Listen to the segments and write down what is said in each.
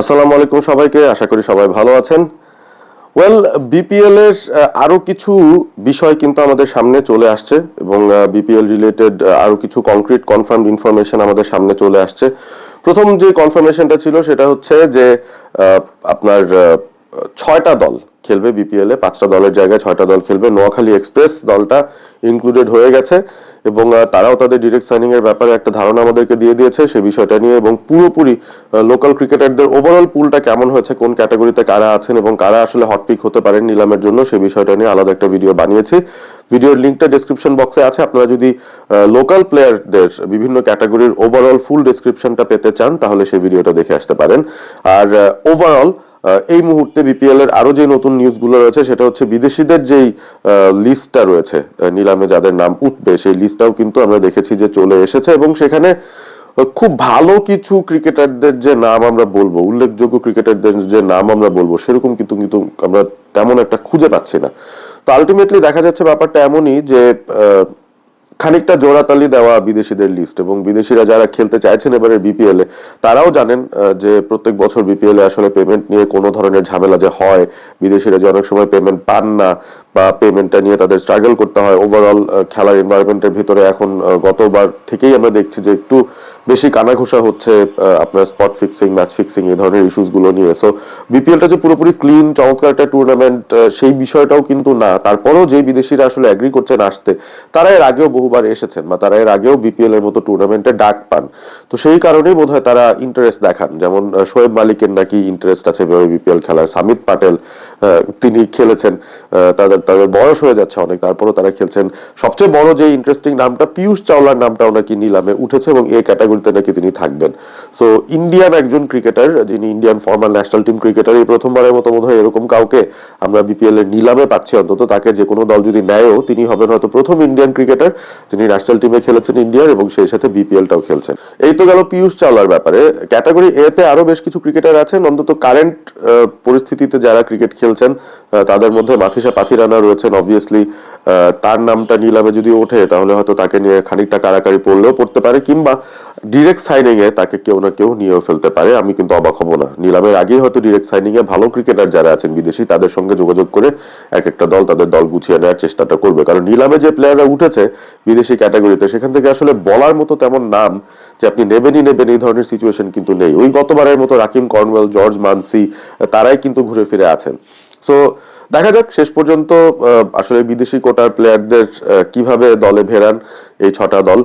আসসালামু আলাইকুম সবাইকে, আশা করি সবাই ভালো আছেন। ওয়েল বিপিএল এর আরও কিছু বিষয় কিন্তু আমাদের সামনে চলে আসছে এবং বিপিএল রিলেটেড আরও কিছু কংক্রিট কনফার্ম ইনফরমেশন আমাদের সামনে চলে আসছে। প্রথম যে কনফার্মেশনটা ছিল সেটা হচ্ছে যে আপনার ছয়টা দল খেলবে বিপিএল এ, পাঁচটা দলের জায়গায় ছয়টা দল খেলবে। নোয়াখালী এক্সপ্রেস দলটা ইনক্লুডেড হয়ে গেছে এবং তারাও তাদের ডিরেক্ট সাইনিং এর ব্যাপারে একটা ধারণা আমাদেরকে দিয়ে দিয়েছে সেই বিষয়টা নিয়ে এবং পুরোপুরি লোকাল ক্রিকেটারদের ওভারঅল পুলটা কেমন হয়েছে, কোন ক্যাটাগরিতে কারা আছেন এবং কারা আসলে হটপিক হতে পারেন নিলামের জন্য সেই বিষয়টা নিয়ে আলাদা একটা ভিডিও বানিয়েছি। ভিডিওর লিঙ্কটা ডেসক্রিপশন বক্সে আছে। আপনারা যদি লোকাল প্লেয়ারদের বিভিন্ন ক্যাটাগরির ওভারঅল ফুল ডেসক্রিপশনটা পেতে চান, তাহলে সেই ভিডিওটা দেখে আসতে পারেন। আর ওভারঅল এই মুহূর্তে বিপিএল এর আরও যে নতুন নিউজগুলো রয়েছে, সেটা হচ্ছে বিদেশিদের যেই লিস্টটা রয়েছে নিলামে যাদের নাম উঠবে, সেই লিস্টটাও কিন্তু আমরা দেখেছি যে চলে এসেছে এবং সেখানে খুব ভালো কিছু ক্রিকেটারদের যে নাম আমরা বলব, উল্লেখযোগ্য ক্রিকেটারদের যে নাম আমরা বলব, সেরকম কিন্তু কিন্তু আমরা তেমন একটা খুঁজে পাচ্ছি না। তো আলটিমেটলি দেখা যাচ্ছে ব্যাপারটা এমনই যে খানিকটা জোড়াতালি দেওয়া বিদেশিদের লিস্ট এবং বিদেশিরা যারা খেলতে চাইছেন এবারে বিপিএল এ, তারাও জানেন যে প্রত্যেক বছর বিপিএল এ আসলে পেমেন্ট নিয়ে কোনো ধরনের ঝামেলা যে হয়, বিদেশিরা যে অনেক সময় পেমেন্ট পান না বা পেমেন্টটা নিয়ে তাদের স্ট্রাগল করতে হয়। ওভারঅল খেলার এনভায়রনমেন্টের ভিতরে এখন গতবার থেকেই আমরা দেখছি যে একটু বেশি কানাঘুষা হচ্ছে আপনার স্পট ফিক্সিং ম্যাচ ফিক্সিং এই ধরনের ইস্যুসগুলো নিয়ে। সো বিপিএলটা যে পুরোপুরি ক্লিন চমৎকার একটা টুর্নামেন্ট সেই বিষয়টাও কিন্তু না। তারপরেও যে বিদেশিরা আসলে অ্যাগ্রি করছেন আসতে, তারা এর আগেও বহুবার এসেছেন বা তারা এর আগেও বিপিএল এর মতো টুর্নামেন্টে ডাক পান। তো সেই কারণেই বোধহয় তারা ইন্টারেস্ট দেখান। যেমন শোয়েব মালিকের নাকি ইন্টারেস্ট আছে বিপিএল খেলার। সামিত পাটেল তিনি খেলেছেন তাদের তাদের বয়স হয়ে যাচ্ছে অনেক, তারপরও তারা খেলছেন। সবচেয়ে বড় যে ইন্টারেস্টিং নামটা, পিয়ুষ চাওলার নামটাও নাকি নিলামে উঠেছে এবং এই ক্যাটাগরিতে নাকি তিনি থাকবেন। সো ইন্ডিয়ান একজন ক্রিকেটার যিনি Indian formal national team cricketer এই প্রথমবারের মতো বোধহয় এরকম কাউকে আমরা বিপিএল এর নিলামে পাচ্ছি অন্তত। তাকে যে কোনো দল যদি নেয়ও, তিনি হবেন হয়তো প্রথম ইন্ডিয়ান ক্রিকেটার যিনি ন্যাশনাল টিমে খেলেছেন ইন্ডিয়ার এবং সেই সাথে বিপিএলটাও খেলছেন। এই তো গেল পিয়ুষ চাওলার ব্যাপারে। ক্যাটাগরি এ তে আরও বেশ কিছু ক্রিকেটার আছেন। অন্তত কারেন্ট পরিস্থিতিতে যারা ক্রিকেট খেলছেন তাদের মধ্যে মাথিসা পাথিরানা রয়েছেন অবভিয়াসলি তার নামটা নিলামে যদি ওঠে, তাহলে হয়তো তাকে নিয়ে খানিকটা কারাকারি পড়লেও পড়তে পারে, কিংবা ডিরেক্ট সাইনিং এ তাকে কেউ না কেউ নিয়েও ফেলতে পারে, আমি কিন্তু অবাক হব না। নিলামের আগেই হয়তো ডিরেক্ট সাইনিং এ ভালো ক্রিকেটার যারা আছেন বিদেশি, তাদের সঙ্গে যোগাযোগ করে এক একটা দল তাদের দল গুছিয়ে নেওয়ার চেষ্টাটা করবে। কারণ নিলামে যে প্লেয়াররা উঠেছে বিদেশি ক্যাটাগরিতে সেখান থেকে আসলে বলার মতো তেমন নাম যে আপনি নেবেনই নেবেন এই ধরনের সিচুয়েশন কিন্তু নেই। ওই গতবারের মতো রাকিম কর্নওয়েল, জর্জ মানসি, তারাই কিন্তু ঘুরে ফিরে আছেন। সো দেখা যাক, শেষ পর্যন্ত আসলে বিদেশি কোটার প্লেয়ারদের কীভাবে দলে ভেরান এই ছটা দল।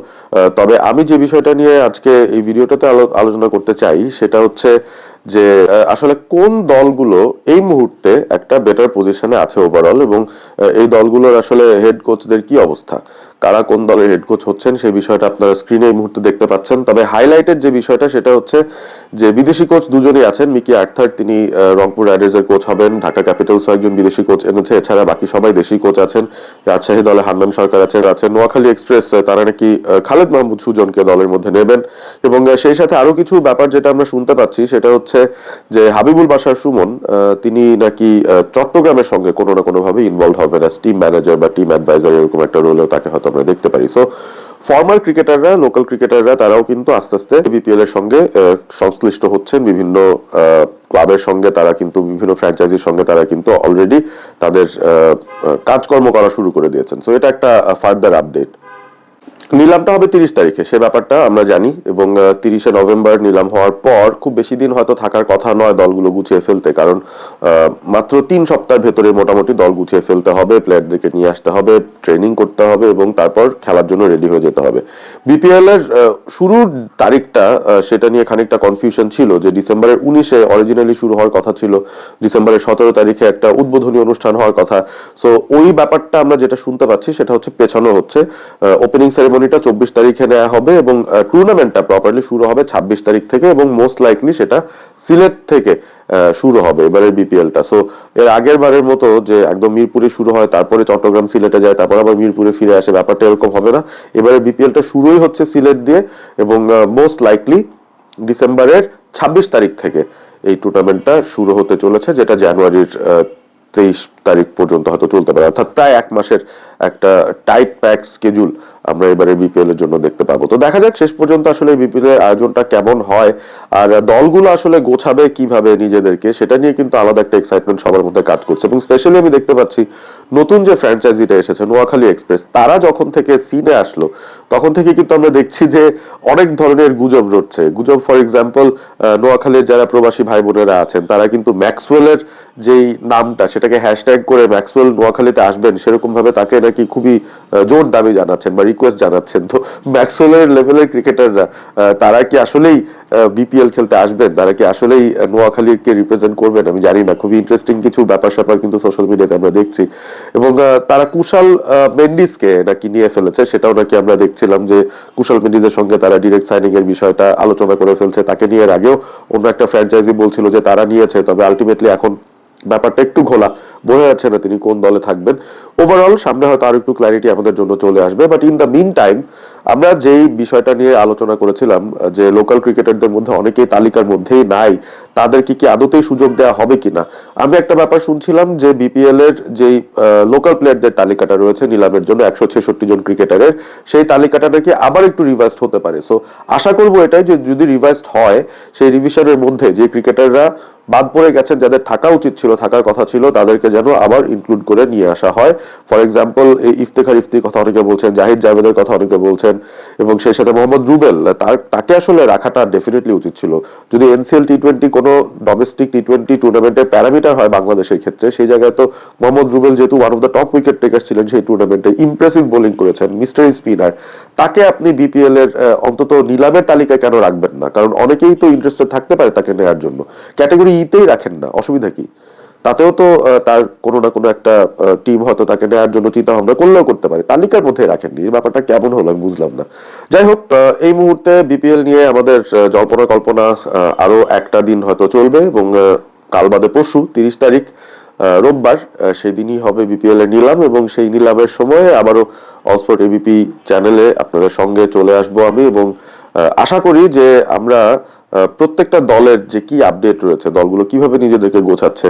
তবে আমি যে বিষয়টা নিয়ে আজকে এই ভিডিওটাতে আলোচনা করতে চাই, সেটা হচ্ছে যে আসলে কোন দলগুলো এই মুহূর্তে একটা বেটার পজিশনে আছে ওভারঅল এবং এই দলগুলোর আসলে হেড কোচদের কি অবস্থা? কারা কোন দলের হেড কোচ হচ্ছেন সেই বিষয়টা আপনারা স্ক্রিনে এই মুহূর্তে দেখতে পাচ্ছেন। তবে হাইলাইটেড যে বিষয়টা সেটা হচ্ছে যে বিদেশি কোচ দুজনই আছেন। মিকি আর্থার তিনি রংপুর রাইডার্সের কোচ হবেন। ঢাকা ক্যাপিটালস একজন বিদেশি কোচ এনেছে। এছাড়া বাকি সবাই দেশি কোচ আছেন। রাজশাহী দলে হান্নান সরকার আছেন আছেন নোয়াখালী এক্সপ্রেস তারা নাকি খালেদ মাহমুদ সুজনকে দলের মধ্যে নেবেন। এবং সেই সাথে আরও কিছু ব্যাপার যেটা আমরা শুনতে পাচ্ছি সেটা হচ্ছে যে হাবিবুল বাসার সুমন তিনি নাকি চট্টগ্রামের সঙ্গে কোনো না কোনো ভাবে ইনভলভ হবেন টিম ম্যানেজার বা টিম অ্যাডভাইজার এরকম একটা রোলেও তাকে হয়তো আমরা দেখতে পারি। সো ফর্মাল ক্রিকেটাররা লোকাল ক্রিকেটাররা তারাও কিন্তু আস্তে আস্তে বিপিএল এর সঙ্গে সংশ্লিষ্ট হচ্ছেন। বিভিন্ন ক্লাবের সঙ্গে তারা কিন্তু, বিভিন্ন ফ্র্যাঞ্চাইজির সঙ্গে তারা কিন্তু অলরেডি তাদের কাজকর্ম করা শুরু করে দিয়েছেন। সো এটা একটা ফার্দার আপডেট নিলামটা হবে তিরিশ তারিখে, সে ব্যাপারটা আমরা জানি এবং তিরিশে নভেম্বর নিলাম হওয়ার পর খুব বেশি দিন হয়তো থাকার কথা নয় দলগুলো গুছিয়ে ফেলতে, কারণ মাত্র তিন সপ্তাহের ভেতরে মোটামুটি দল গুছিয়ে ফেলতে হবে, প্লেয়ারদেরকে নিয়ে আসতে হবে, ট্রেনিং করতে হবে এবং তারপর খেলার জন্য রেডি হয়ে যেতে হবে। বিপিএল এর শুরুর তারিখটা সেটা নিয়ে খানিকটা কনফিউশন ছিল যে ডিসেম্বরের উনিশে অরিজিনালি শুরু হওয়ার কথা ছিল, ডিসেম্বরের সতেরো তারিখে একটা উদ্বোধনী অনুষ্ঠান হওয়ার কথা। সো ওই ব্যাপারটা আমরা যেটা শুনতে পাচ্ছি সেটা হচ্ছে পেছানো হচ্ছে ওপেনিং সেরেমনিটা চব্বিশ তারিখে নেওয়া হবে এবং টুর্নামেন্টটা প্রপারলি শুরু হবে ছাব্বিশ তারিখ থেকে এবং মোস্ট লাইকলি সেটা সিলেট থেকে শুরু হবে এবারের বিপিএলটা সো এর আগের বারের মতো যে একদম মিরপুরে শুরু হয়, তারপরে চট্টগ্রাম সিলেটে যায়, তারপর আবার মিরপুরে ফিরে আসে, ব্যাপারটা এরকম হবে না। এবারে বিপিএলটা শুরুই হচ্ছে সিলেট দিয়ে এবং মোস্ট লাইকলি ডিসেম্বরের ছাব্বিশ তারিখ থেকে এই টুর্নামেন্টটা শুরু হতে চলেছে, যেটা জানুয়ারির তেইশ তারিখ পর্যন্ত হয়তো চলতে পারে। অর্থাৎ প্রায় এক মাসের একটা টাইট প্যাক স্কেজুল আমরা এবারে বিপিএল এর জন্য দেখতে পাবো। তো দেখা যাক, শেষ পর্যন্ত আসলে বিপিএল এর আয়োজনটা কেমন হয় আর দলগুলো আসলে গোছাবে কীভাবে নিজেদেরকে, সেটা নিয়ে কিন্তু আলাদা একটা এক্সাইটমেন্ট সবার মধ্যে কাজ করছে। এবং স্পেশালি আমি দেখতে পাচ্ছি, নতুন যে ফ্র্যাঞ্চাইজিটা এসেছে, নোয়াখালী এক্সপ্রেস তারা যখন থেকে সিনে আসলো, তখন থেকে কিন্তু আমরা দেখছি যে অনেক ধরনের গুজব রটছে। গুজব ফর এক্সাম্পল নোয়াখালীর যারা প্রবাসী ভাই বোনেরা আছেন, তারা কিন্তু ম্যাক্সওয়েলের যেই নামটা, সেটাকে হ্যাশট্যাগ করে ম্যাক্সওয়েল নোয়াখালীতে আসবেন সেরকম ভাবে তাকে নাকি খুবই জোর দাবি জানাচ্ছেন বা রিকোয়েস্ট জানাচ্ছেন। তো ম্যাক্সওয়েলের লেভেলের ক্রিকেটাররা তারা কি আসলেই বিপিএল খেলতে আসবেন? তারা কি আসলেই নোয়াখালীকে রিপ্রেজেন্ট করবেন? আমি জানি না, খুবই ইন্টারেস্টিং কিছু ব্যাপার স্যাপার কিন্তু সোশ্যাল মিডিয়াতে আমরা দেখছি। এবং তারা কুশাল মেন্ডিসকে নাকি নিয়ে ফেলেছে, সেটাও নাকি আমরা দেখছিলাম যে কুশাল মেন্ডিসের সঙ্গে তারা ডিরেক্ট সাইনিং এর বিষয়টা আলোচনা করে ফেলছে। তাকে নিয়ে আগেও অন্য একটা ফ্র্যাঞ্চাইজি বলছিল যে তারা নিয়েছে, তবে আলটিমেটলি এখন ব্যাপারটা একটু ঘোলা। বোঝা যাচ্ছে না তিনি কোন দলে থাকবেন। ওভারঅল সামনে হয়তো আরও একটু ক্ল্যারিটি আমাদের জন্য চলে আসবে but in the meantime আমরা যেই বিষয়টা নিয়ে আলোচনা করেছিলাম, যে লোকাল ক্রিকেটারদের মধ্যে অনেকেই তালিকার মধ্যেই নাই তাদেরকে কি আদতেই সুযোগ দেওয়া হবে কিনা? আমি একটা ব্যাপার শুনছিলাম যে বিপিএল এর যেই লোকাল প্লেয়ারদের তালিকাটা রয়েছে নিলামের জন্য একশো ছেষট্টি জন ক্রিকেটারের সেই তালিকাটা নাকি আবার একটু রিভাইসড হতে পারে। সো আশা করব এটাই যে যদি রিভাইসড হয়, সেই রিভিশনের মধ্যে যে ক্রিকেটাররা বাদ পড়ে গেছেন, যাদের থাকা উচিত ছিল, থাকার কথা ছিল, তাদেরকে যেন আবার ইনক্লুড করে নিয়ে আসা হয়। ফর এক্সাম্পল এই ইফতেখার ইফতির কথা অনেকে বলছেন, জাহিদ জাভেদের কথা অনেকে বলছেন, এবং সেই সাথে মোহাম্মদ রুবেল, তার, তাকে আসলে রাখাটা ডেফিনেটলি উচিত ছিল। যদি এনসিএল টি টোয়েন্টি কোনো ডোমেস্টিক টি টোয়েন্টি টুর্নামেন্টের প্যারামিটার হয় বাংলাদেশের ক্ষেত্রে, সেই জায়গায় তো মোহাম্মদ রুবেল যেহেতু one of the top wicket taker ছিলেন, সেই টুর্নামেন্টে ইমপ্রেসিভ বোলিং করেছেন মিস্টার স্পিনার তাকে আপনি বিপিএল এর অন্তত নিলামের তালিকায় কেন রাখবেন না? কারণ অনেকেই তো ইন্টারেস্টেড থাকতে পারে তাকে নেওয়ার জন্য। ক্যাটাগরি ইতেই রাখেন না, অসুবিধা কি? তাতেও তো তার কোনো না কোনো একটা টিম হয়তো তাকে নেওয়ার জন্য চিন্তা ভাবনা করলেও করতে পারে। তালিকার মধ্যে রাখেননি ব্যাপারটা কেমন হলো আমি বুঝলাম না। যাই হোক এই মুহূর্তে বিপিএল নিয়ে আমাদের জল্পনা কল্পনা আরও একটা দিন হয়তো চলবে এবং কাল বাদে পরশু, তিরিশ তারিখ রোববার সেই দিনই হবে বিপিএল এর নিলাম এবং সেই নিলামের সময় আবারও অলস্পোর্ট এবিপি চ্যানেলে আপনাদের সঙ্গে চলে আসব আমি এবং আশা করি যে আমরা প্রত্যেকটা দলের যে কি আপডেট রয়েছে, দলগুলো কীভাবে নিজেদেরকে গোছাচ্ছে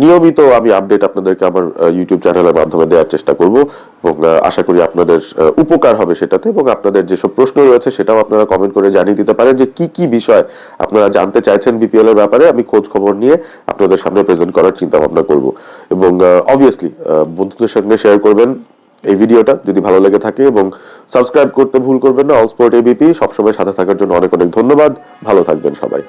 নিয়মিত আমি আপডেট আপনাদেরকে আমার ইউটিউব চ্যানেলের মাধ্যমে দেওয়ার চেষ্টা করব এবং আশা করি আপনাদের উপকার হবে সেটাতে এবং আপনাদের যেসব প্রশ্ন রয়েছে সেটাও আপনারা কমেন্ট করে জানিয়ে দিতে পারেন যে কি কি বিষয় আপনারা জানতে চাইছেন বিপিএল এর ব্যাপারে। আমি খোঁজ খবর নিয়ে আপনাদের সামনে প্রেজেন্ট করার চিন্তা ভাবনা করব এবং অবভিয়াসলি বন্ধুদের সঙ্গে শেয়ার করবেন। এই ভিডিওটা যদি ভালো লেগে থাকে এবং সাবস্ক্রাইব করতে ভুল করবেন না অল স্পোর্ট এবিপি সবসময় সাথে থাকার জন্য অনেক অনেক ধন্যবাদ। ভালো থাকবেন সবাই।